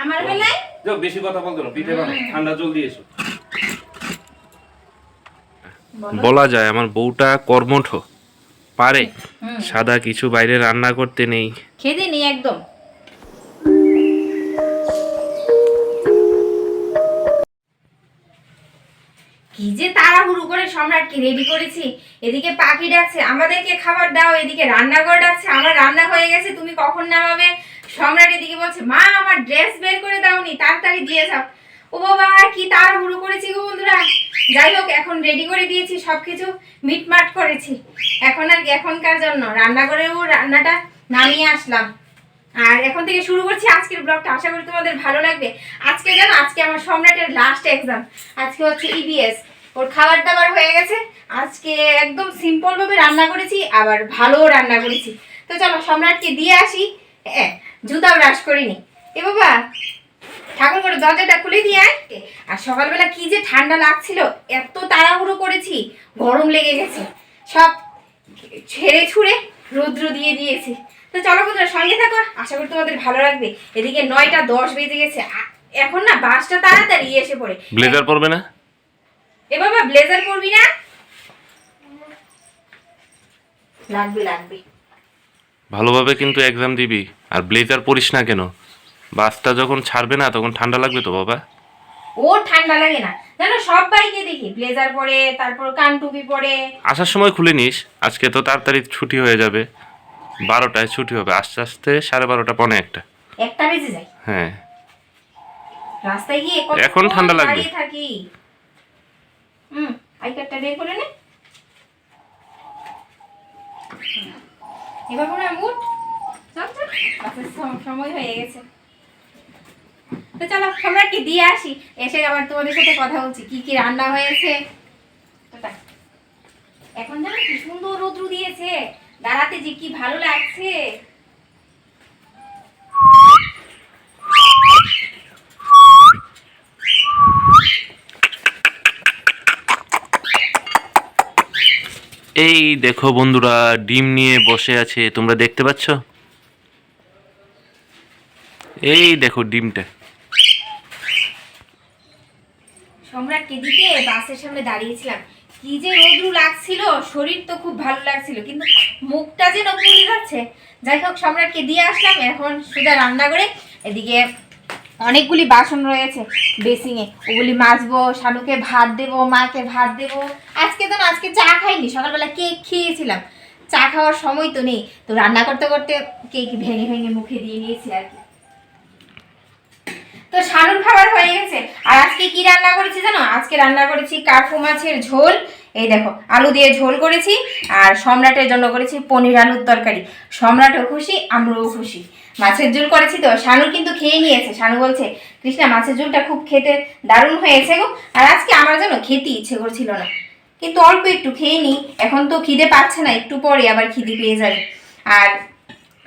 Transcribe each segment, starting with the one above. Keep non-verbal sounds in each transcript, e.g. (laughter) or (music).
আমার বেলায়? যাও বেশি কথা বলতো না পিঠে বানাও ঠান্ডা জলদি এসো। বলা। যায় আমার বউটা কর্মঠ পারে। সাদা কিছু বাইরে রান্না করতে নেই। খেতে নেই একদম। কি যে তাড়াহুড়ো করে সম্রাটকে রেডি করেছি। এদিকে পাখি ডাকছে, আমাদেরকে খাবার দাও। এদিকে রান্নাঘর ডাকছে, আমার রান্না হয়ে গেছে, তুমি কখন নামাবে? সম্রাট এদিকে বলছে, মা, আমার ড্রেস বের করে দাওনি, তাড়াতাড়ি দিয়ে যাও। ও বাবা, কি তাড়াহুড়ো করেছি গো বন্ধুরা? যাই হোক, এখন রেডি করে দিয়েছি সব কিছু মিটমাট করেছি। এখন আর এখনকার জন্য রান্নাঘরেও রান্নাটা নামিয়ে আসলাম। আর এখন থেকে শুরু করছি আজকের ব্লগটা আশা করি তোমাদের ভালো লাগবে। আজকে জানো, আজকে আমার সম্রাটের লাস্ট এক্সাম আজকে হচ্ছে ইবিএস ওর খাবার দাবার হয়ে গেছে। আজকে একদম সিম্পল ভাবে রান্না করেছি, আবার ভালোও রান্না করেছি। তো চলো, সম্রাটকে দিয়ে আসি। হ্যাঁ জুতা ব্রাশ করিনি। এ বাবা ঠাকুর করে দরজাটা খুলে দিয়ে আয়। আর সকালবেলা কি যে ঠান্ডা লাগছিল, এত তাড়াহুড়ো করেছি, গরম লেগে গেছে। সব ছেড়ে ছুড়ে রৌদ্র দিয়ে দিয়েছি। তো চলো বন্ধুরা সঙ্গে থাকো। আশা করি তোমাদের ভালো লাগবে। এদিকে নয়টা দশ বেজে গেছে। এখন না বাসটা তাড়াতাড়ি এসে পড়ে। ব্লেজার পরবে না? এ বাবা ব্লেজার পরবি না? লাগবে লাগবে। ভালোভাবে কিন্তু এক্সাম দিবি। আর ব্লেজার পরিস না কেন? বাসটা যখন ছাড়বে না তখন ঠান্ডা লাগবে তো বাবা? ও ঠান্ডা লাগে না। জানো সব বাইকে দেখি ব্লেজার পরে তারপর কান টুপি পরে। আসার সময় খুলে নিস। আজকে তো তাড়াতাড়ি ছুটি হয়ে যাবে। বারোটায় ছুটি হবে। আস্তে আস্তে সাড়ে বারোটা পনে একটা। একটা বেজে যায়? হ্যাঁ। রাস্তায় গিয়ে এখন ঠান্ডা লাগবে। দাঁড়িয়ে থাকি? হুম আই কার্ডটা বের করে নে। এবার মনে চল চল সময় হয়ে গেছে। তো চলো আমরা কি দিয়ে আসি? এসে আবার তোমাদের সাথে কথা বলছি। কি কি রান্না হয়েছে? এখন জানো কি সুন্দর রৌদ্র দিয়েছে। দাঁড়াতে যে কি ভালো লাগছে? এই দেখো বন্ধুরা ডিম নিয়ে বসে আছে তোমরা দেখতে পাচ্ছ? এই দেখো ডিমটা। সম্রাটকে দিতে বাসের সামনে দাঁড়িয়েছিলাম। কি যে রোদ্রু লাগছিল, শরীর তো খুব ভালো লাগছিল, কিন্তু মুখটা যেন পুড়ে যাচ্ছে, যাই হোক, সম্রাটকে দিয়ে আসলাম, এখন সোজা রান্না করে এদিকে অনেকগুলি বাসন রয়েছে বেসিংয়ে, ওগুলি মাজবো, শানুকে ভাত দেবো, মাকে ভাত দেবো, আজকে তো আজকে চা খাইনি, সকালবেলা কেক খেয়েছিলাম, চা খাওয়ার সময় তো নেই, তো রান্না করতে করতে কেক ভেঙে ভেঙে মুখে দিয়ে নিয়েছি আর কি। তো শানুর খাবার হয়ে গেছে। আর আজকে কি রান্না করেছি জানো? আজকে রান্না করেছি কার্ফু মাছের ঝোল। এই দেখো, আলু দিয়ে ঝোল করেছি, আর সম্রাটের জন্য করেছি পনির আলুর তরকারি। সম্রাটও খুশি, আমরাও খুশি। মাছের ঝোল করেছি তো, শানু কিন্তু খেয়ে নিয়েছে। শানু বলছে, কৃষ্ণা, মাছের ঝোলটা খুব খেতে দারুণ হয়েছে গো। আর আজকে আমার যেন খেতে ইচ্ছে করছিল না। কিন্তু অল্প একটু খেয়ে নিই। এখন তো খিদে পাচ্ছে না, একটু পরে আবার খিদে পেয়ে যাবে। আর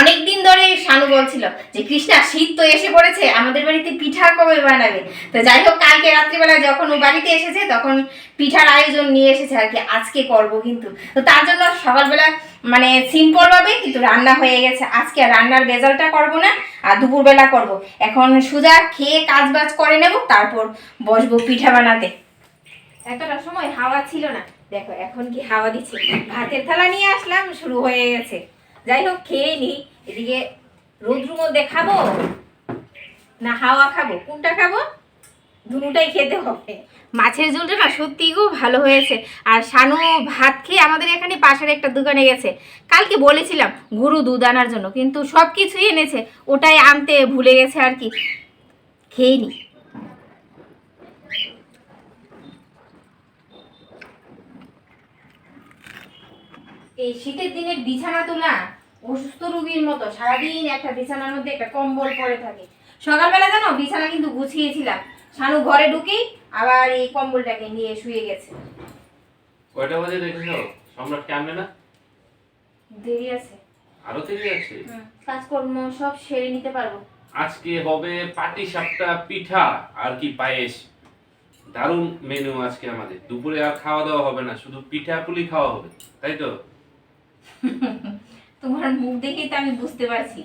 অনেক দিন ধরে শানু বলছিল যে, কৃষ্ণা, শীত তো এসে পড়েছে, আমাদের বাড়িতে পিঠা কবে বানাবে? তো যাই হোক, কালকে রাত্রিবেলা যখন ও বাড়িতে এসেছে, তখন পিঠার আয়োজন নিয়ে এসেছে আর কি, আজকে করব কিন্তু। তো তার জন্য সকালবেলা মানে সিম্পল ভাবে কিন্তু রান্না হয়ে গেছে। আজকে রান্নার রেজাল্টটা করব না, আর দুপুরবেলা করব। এখন সুজা খেয়ে কাজ বাজ করে নেব, তারপর বসবো পিঠা বানাতে। এতটা সময় হাওয়া ছিল না। দেখো, এখন কি হাওয়া দিচ্ছে। ভাতের থালা নিয়ে আসলাম, শুরু হয়ে গেছে। যাই হোক খেয়ে নি। এদিকে রোদ্রুর মধ্যে খাব? না, হাওয়া খাব? কোনটা খাব? দুটাই খেতে হবে। মাছের ঝোলটা না সত্যিই খুব ভালো হয়েছে। আর শানু ভাত খেয়ে আমাদের এখানে পাশের একটা দোকানে গেছে। কালকে বলেছিলাম গরু দুধ আনার জন্য, কিন্তু সব কিছুই এনেছে। ওটাই আনতে ভুলে গেছে আর কি। খেয়ে নি। এই শীতের দিনের বিছানা তোলা অসুস্থ রোগীর মতো সারাদিন একটা বিছানার মধ্যে একটা কম্বল পরে থাকে। সকালবেলা জানো বিছানা কিন্তু গুছিয়েছিলাম। শানু ঘরে ঢুকেই আবার এই কম্বলটাকে নিয়ে শুয়ে গেছে। কয়টা বাজে দেখেছ? সম্রাটকে আনবে না? দেরি আছে। আরও দেরি আছে? কাজকর্ম সব সেরে নিতে পারব। আজকে হবে পাটি সাপটা পিঠা আর কি পায়েস। দারুণ মেনু আজকে আমাদের। দুপুরে আর খাওয়া দাওয়া হবে না শুধু পিঠা পুলি খাওয়া হবে তাই তো? (laughs) তোমার মুখ দেখেই তো আমি বুঝতে পারছি।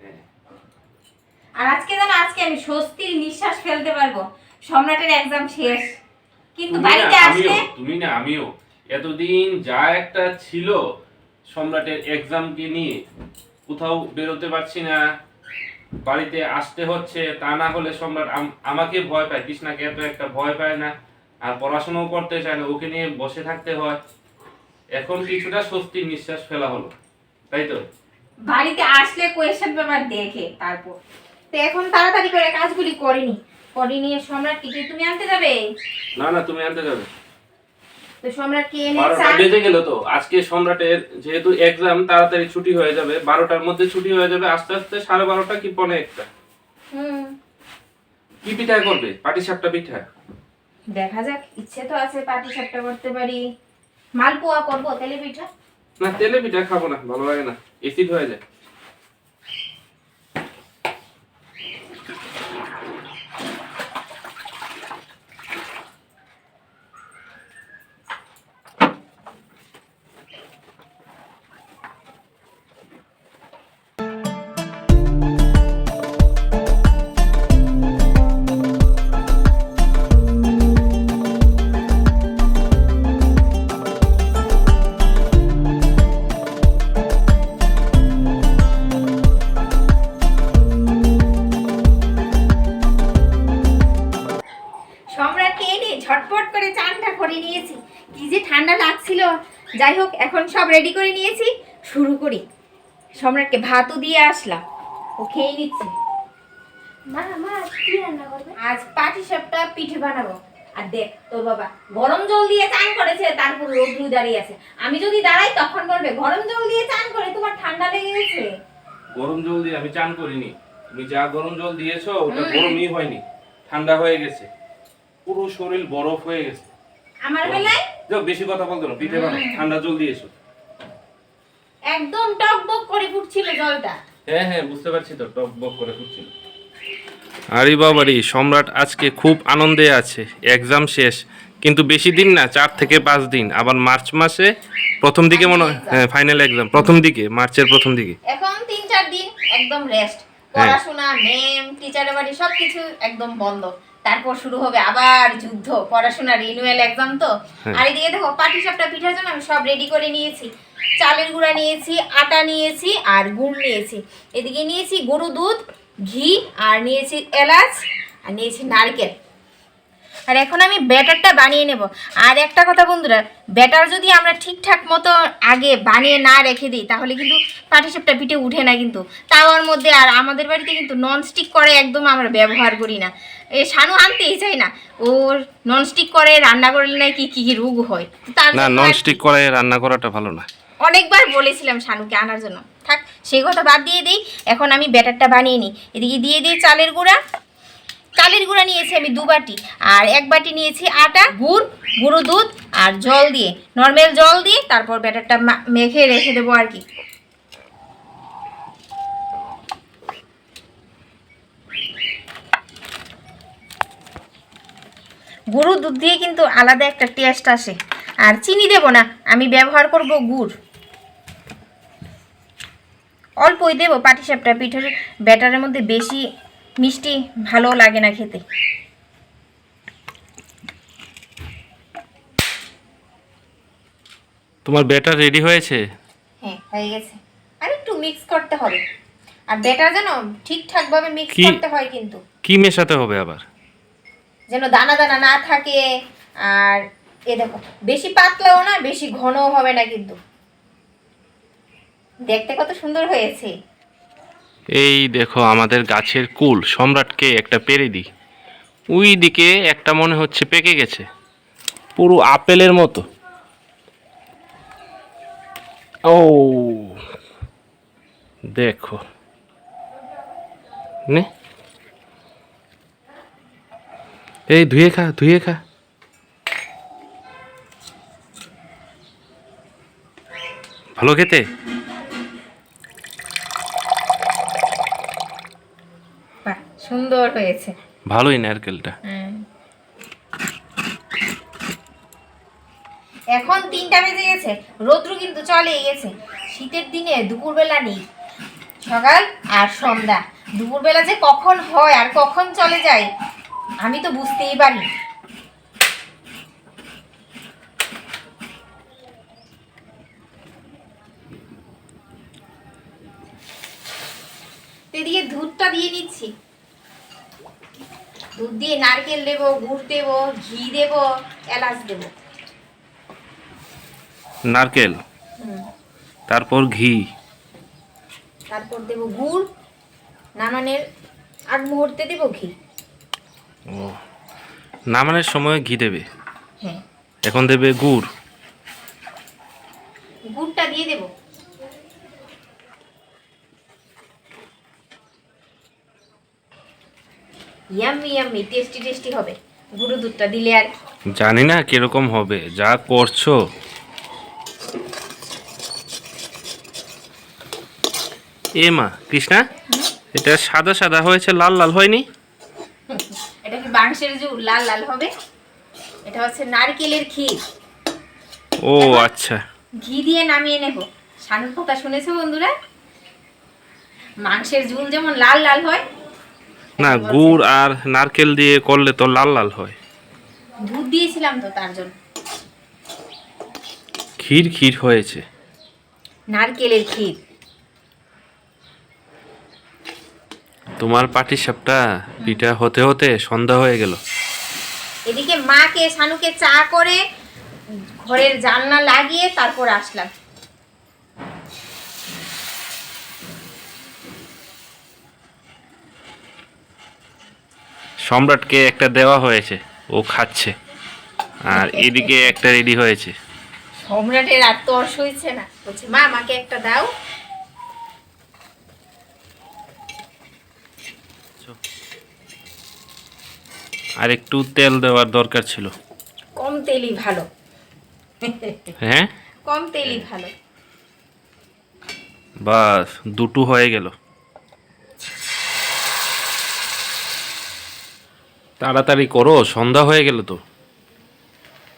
হ্যাঁ। আর আজকে জানো আজকে আমি স্বস্তির নিঃশ্বাস ফেলতে পারব। সম্রাটের এক্সাম শেষ। কিন্তু বাড়িতে আসলে তুমি না আমিও। এতদিন যা একটা ছিল সম্রাটের এক্সামকে নিয়ে কোথাও বেরোতে পারছি না। বাড়িতে আসতে হচ্ছে তা না হলে সম্রাট আম- আমাকে ভয় পায়। কৃষ্ণাকে এত একটা ভয় পায় না। আর পড়াশোনাও করতে চায় না ওকে নিয়ে বসে থাকতে হয়। এখন কিছুটা স্বস্তির নিঃশ্বাস ফেলা হলো। তাই তো? বাড়িতে আসলে কোয়েশ্চেন পেপার দেখে তারপর। তো এখন তাড়াতাড়ি করে কাজগুলি করিনি করিনি সম্রাট কি তুমি আনতে যাবে? না না তুমি আনতে যাবে। তো সম্রাট কি এনে বেজে গেল তো। আজকে সম্রাটের যেহেতু এক্সাম তাড়াতাড়ি ছুটি হয়ে যাবে। বারোটার মধ্যে ছুটি হয়ে যাবে। আস্তে আস্তে সাড়ে বারোটা কি পনে একটা? হুম। কি পিঠা করবে? পাটিসাপটা পিঠা? দেখা যাক ইচ্ছে তো আছে পাটি সাপটা করতে পারি। মালপোয়া করব, তেলে পিঠা? না, তেলে পিঠা খাব না, ভালো লাগে না এসিড হয়ে যায়। এনে ঝটপট করে চানটা করে নিয়েছি। কি যে ঠান্ডা লাগছিল। যাই হোক এখন সব রেডি করে নিয়েছি। শুরু করি। সম্রাটকে ভাতও দিয়ে আসলাম। ও খেয়ে নিচ্ছে। মা মা কি রান্না করবে? আজ পাটি সাপটা পিঠে বানাবো। আর দেখ তোর বাবা গরম জল দিয়ে চান করেছে তারপর রোদ্রু দাঁড়িয়ে আছে। আমি যদি দাঁড়াই তখন বলবে গরম জল দিয়ে চান করে তোমার ঠান্ডা লেগে গেছে গরম জল দিয়ে আমি চান করিনি। তুমি যা গরম জল দিয়েছ ওটা গরমই হয়নি। ঠান্ডা হয়ে গেছে। পুরো শরীর বরফ হয়ে গেছে। আমার বেলায়? যাও বেশি কথা বলতো না পিঠে বানাও ঠান্ডা জল দিয়েছ একদম টকবক করে ফুটছিল জলটা। হ্যাঁ হ্যাঁ বুঝতে পারছি তো টক বক করে ফুটছিল। আরে বাবারি সম্রাট আজকে খুব আনন্দে আছে এক্সাম শেষ কিন্তু বেশি দিন না চার থেকে পাঁচ দিন আবার মার্চ মাসে প্রথম দিকে মনে হয় হ্যাঁ ফাইনাল এক্সাম প্রথম দিকে মার্চের প্রথম দিকে। এখন তিন চার দিন একদম রেস্ট হ্যাঁ। পড়াশোনা মেম টিচারের বাড়ি সবকিছু একদম বন্ধ। তারপর শুরু হবে আবার যুদ্ধ পড়াশোনা রিনিউয়াল এক্সাম তো। হ্যাঁ। আর এদিকে দেখো পাটি সাপটা পিঠার জন্য আমি সব রেডি করে নিয়েছি। চালের গুঁড়া নিয়েছি আটা নিয়েছি আর গুড় নিয়েছি। এদিকে নিয়েছি গরু দুধ ঘি আর নিয়েছি এলাচ আর নিয়েছি নারকেল। আর এখন আমি ব্যাটারটা বানিয়ে নেব। আর একটা কথা বন্ধুরা ব্যাটার যদি আমরা ঠিকঠাক মতো আগে বানিয়ে না রেখে দিই তাহলে কিন্তু পাটিসাপটা পিঠে উঠে না কিন্তু। তাওয়ার মধ্যে আর আমাদের বাড়িতে কিন্তু ননস্টিক করে একদম আমরা ব্যবহার করি না। এ শানু আনতেই চাই না। ওর ননস্টিক করে রান্না করলে নাকি কি কি রোগ হয়। তার না জন্য নন স্টিক করায় রান্না করাটা ভালো না। অনেকবার বলেছিলাম শানুকে আনার জন্য। থাক সেই কথা বাদ দিয়ে দিই। এখন আমি ব্যাটারটা বানিয়ে নিই। এদিকে দিয়ে দিই চালের গুঁড়া। চালের গুঁড়া নিয়েছি আমি দু বাটি, আর এক বাটি নিয়েছি আটা, গুড়, গুঁড়ো দুধ আর জল দিয়ে। নর্মাল জল দিয়ে তারপর ব্যাটারটা মেখে রেখে দেবো আর কি। গুঁড়ো দুধ দিয়ে কিন্তু আলাদা একটা টেস্ট আসে। আর চিনি দেব না, আমি ব্যবহার করব গুড়। অল্পই দেবো, পাটিসাপটা, পিঠের ব্যাটারের মধ্যে বেশি মিষ্টি ভালো লাগে না খেতে। তোমার ব্যাটার রেডি হয়েছে? হ্যাঁ হয়ে গেছে। আর একটু মিক্স করতে হবে। আর ব্যাটার যেন ঠিকঠাকভাবে মিক্স কি? করতে হয় কিন্তু। কি মেশাতে হবে আবার? যেন দানা দানা না থাকে। আর এ দেখো বেশি পাতলাও না বেশি ঘনও হবে না কিন্তু। দেখতে কত সুন্দর হয়েছে। এই দেখো আমাদের গাছের কুল, সম্রাটকে একটা পেরে দিই। ওই দিকে একটা মনে হচ্ছে পেকে গেছে। পুরো আপেলের মতো। ও, দেখো। নে। এই ধুয়ে খা ধুয়ে খা। ভালো খেতে? সুন্দর হয়েছে। ভালোই নারকেলটা। এখন তিনটা বেজে গেছে রৌদ্র কিন্তু চলে গেছে। শীতের দিনে দুপুরবেলা নেই সকাল আর সন্ধ্যা। দুপুরবেলা যে কখন হয় আর কখন চলে যায় আমি তো বুঝতেই পারি না। তো এদিকে দুধটা দিয়ে নিচ্ছি দুধ দিয়ে নারকেল দেবো গুড় দেবো ঘি দেবো এলাচ দেবো। নারকেল? তারপর ঘি? তারপর দেবো গুড় নামানের আগ মুহূর্তে দেবো ঘি। ও নামানোর সময় ঘি দেবে? হ্যাঁ। এখন দেবে গুড়। গুড়টা দিয়ে দেবো। ইয়াম্মি ইয়াম্মি টেস্টি টেস্টি হবে। গুঁড়ো দুধটা দিলে আর। জানি না কীরকম হবে যা করছ। এ মা কৃষ্ণা এটা সাদা সাদা হয়েছে লাল লাল হয়নি? এটা কি বাংশের যে লাল লাল হবে? এটা হচ্ছে নারকেলের ক্ষীর। ও আচ্ছা। ঘি দিয়ে নামিয়ে নেব। শানুর কথা শুনেছো বন্ধুরা? মাংসের ঝুল যেমন লাল লাল হয় না গুড় আর নারকেল দিয়ে করলে তো লাল লাল হয়। দুধ দিয়েছিলাম তো তার জন্য। ক্ষীর ক্ষীর হয়েছে। নারকেলের ক্ষীর। তোমার পাটি সাপটা পিঠা হতে হতে সন্ধ্যা হয়ে গেল। এদিকে মাকে সানুকে চা করে ঘরের জানলা লাগিয়ে তারপর আসলাম। সম্রাটকে একটা দেওয়া হয়েছে ও খাচ্ছে। আর এদিকে একটা রেডি হয়েছে। সম্রাটের আর তর্স হয়েছে না। বলছে মা আমাকে একটা দাও। আর একটু তেল দেওয়ার দরকার ছিল। কম তেলই ভালো। হ্যাঁ? কম তেলই ভালো। বাস দুটো হয়ে গেল। তাড়াতাড়ি করো সন্ধ্যা হয়ে গেল তো।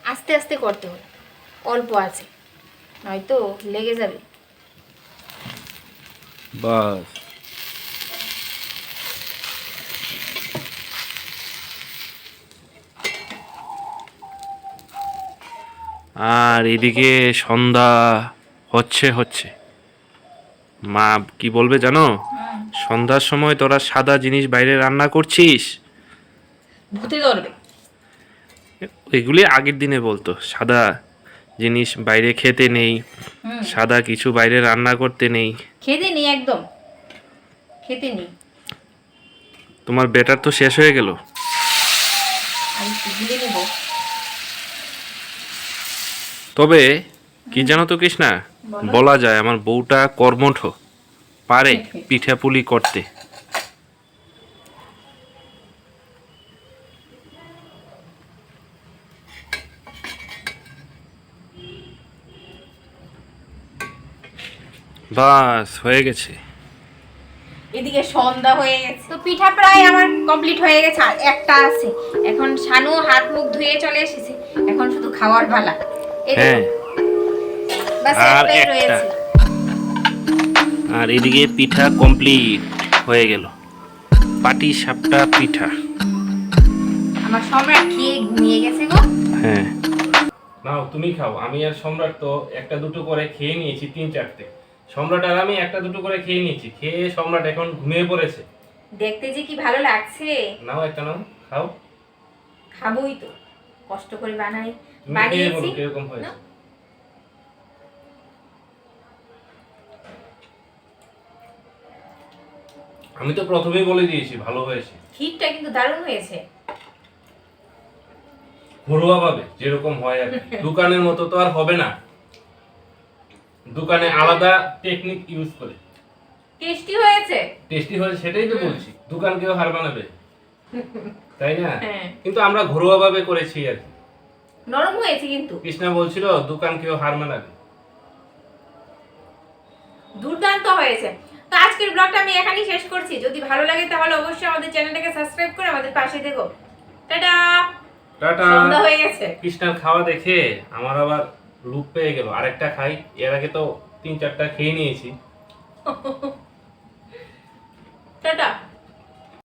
আস্তে আস্তে করতে হবে। অল্প আছে। নয়তো লেগে যাবে। বাস। আর এদিকে সন্ধ্যা হচ্ছে হচ্ছে। মা কি বলবে জানো? সন্ধ্যার সময় তোরা সাদা জিনিস বাইরে রান্না করছিস ভূতে ধরবে এগুলি আগের দিনে বলতো সাদা জিনিস বাইরে খেতে নেই সাদা কিছু বাইরে রান্না করতে নেই। খেতে নেই একদম। খেতে নেই। তোমার বেটার তো শেষ হয়ে গেল। তবে কি জানো তো কৃষ্ণা? বলা। যায় আমার বউটা কর্মঠ পারে পিঠাপুলি করতে। বাস হয়ে গেছে। এদিকে সন্ধ্যা হয়ে গেছে। তো পিঠা প্রায় আমার কমপ্লিট হয়ে গেছে আর একটা আছে। এখন শানু হাত মুখ ধুয়ে চলে এসেছে এখন শুধু খাওয়ার পালা। হ্যাঁ। আর একটা। আর এদিকে পিঠা কমপ্লিট হয়ে গেল। পাটি সাপটা পিঠা। আমার সম্রাট খেয়ে ঘুমিয়ে গেছে গো? হ্যাঁ। নাও তুমি খাও। আমি আর সম্রাট তো একটা দুটো করে খেয়ে নিয়েছি তিন চারটে। সম্রাট আর আমি একটা দুটো করে খেয়ে নিয়েছি। খেয়ে সম্রাট এখন ঘুমিয়ে পড়েছে। দেখতে যে কি ভালো লাগছে। নাও একটা নাও খাও। খাবোই তো। কষ্ট করে বানাই। বানিয়েছি। কীরকম হয়েছে। আমি তো প্রথমেই বলে দিয়েছি ভালো হয়েছে। ক্ষীরটা কিন্তু দারুণ হয়েছে। ঘরোয়া ভাবে যেরকম হয় আর (laughs) দোকানের মতো তো আর হবে না। দোকানে আলাদা টেকনিক ইউজ করে। টেস্টি হয়েছে? টেস্টি হয়েছে সেটাই তো বলছি। দোকান কেউ হার বানাবে (laughs) তাই না? হ্যাঁ। কিন্তু আমরা ঘরোয়া ভাবে করেছি আর কি। নরম হয়েছে কিন্তু। কৃষ্ণা বলছিল দোকান কেউ হার মানাবে? দুর্দান্ত হয়েছে। তো আজকের ব্লগটা আমি এখানেই শেষ করছি। যদি ভালো লাগে তাহলে অবশ্যই আমাদের চ্যানেলটাকে সাবস্ক্রাইব করে আমাদের পাশে দেখো টাটা! টাটা! সন্ধ্যা হয়ে গেছে। কৃষ্ণার খাওয়া দেখে আমার আবার লুপ পেয়ে গেল। আরেকটা খাই। এর আগে তো তিন চারটা খেয়ে নিয়েছি। টাটা।